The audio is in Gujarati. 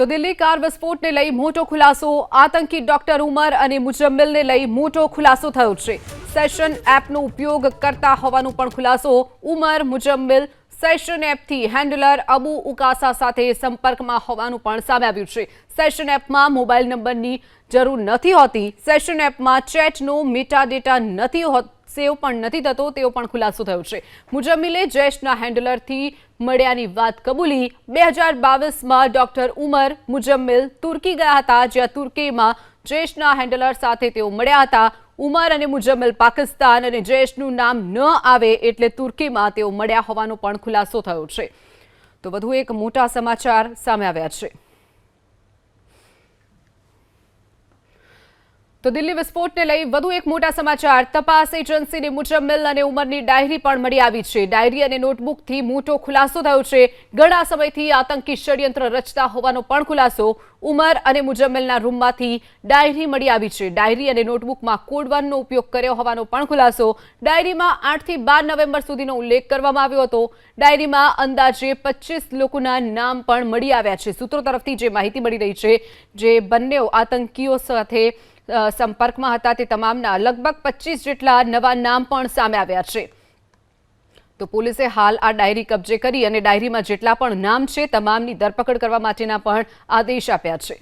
તો દિલ્હી કાર વિસ્ફોટને લઈ મોટો ખુલાસો, આતંકી ડોક્ટર ઉમર અને મુજમ્મિલને લઈ મોટો ખુલાસો થયો છે. સેશન એપનો ઉપયોગ કરતા હોવાનું પણ ખુલાસો ઉમર, મુજમ્મિલ સેશન એપથી હેન્ડલર અબુ ઉકાસા સાથે સંપર્કમાં હોવાનું પણ સામે આવ્યું છે. સેશન એપમાં મોબાઈલ નંબરની જરૂર નથી હોતી. સેશન એપમાં ચેટનો મેટા ડેટા નથી હોત સેવ પણ નથી થતો, તેવો પણ ખુલાસો થયો છે. મુજમ્મિલે જૈશના હેન્ડલરથી મળ્યાની વાત કબૂલી બે હજાર બાવીસમાં ડોક્ટર ઉમર મુજમ્મિલ તુર્કી ગયા હતા, જ્યાં તુર્કીમાં જૈશના હેન્ડલર સાથે તેઓ મળ્યા હતા. ઉમર અને મુજમ્મિલ પાકિસ્તાન અને જૈશનું નામ ન આવે એટલે તુર્કીમાં તેઓ મળ્યા હોવાનો પણ ખુલાસો થયો છે. તો વધુ એક મોટા સમાચાર સામે આવ્યા છે. તો દિલ્હી વિસ્ફોટને લઈ વધુ એક મોટા સમાચાર. તપાસ એજન્સીની મુજમ્મિલ અને ઉમરની ડાયરી પણ મળી આવી છે. ડાયરી અને નોટબુકથી મોટો ખુલાસો થયો છે. ઘણા સમયથી આતંકી ષડયંત્ર રચતા હોવાનો પણ ખુલાસો. ઉમર અને મુજમ્મિલના રૂમમાંથી ડાયરી મળી આવી છે. ડાયરી અને નોટબુકમાં કોડવનનો ઉપયોગ કર્યો હોવાનો પણ ખુલાસો. ડાયરીમાં આઠથી બાર નવેમ્બર સુધીનો ઉલ્લેખ કરવામાં આવ્યો હતો. ડાયરીમાં અંદાજે પચીસ લોકોના નામ પણ મળી આવ્યા છે. સૂત્રો તરફથી જે માહિતી મળી રહી છે, જે બંને આતંકીઓ સાથે સંપર્કમાં હતા તે તમામના લગભગ પચીસ જેટલા નવા નામ પણ સામે આવ્યા છે. તો પોલીસે હાલ આ ડાયરી કબજે કરી અને ડાયરીમાં જેટલા પણ નામ છે, તમામની ધરપકડ કરવા માટેના પણ આદેશ આપ્યા છે.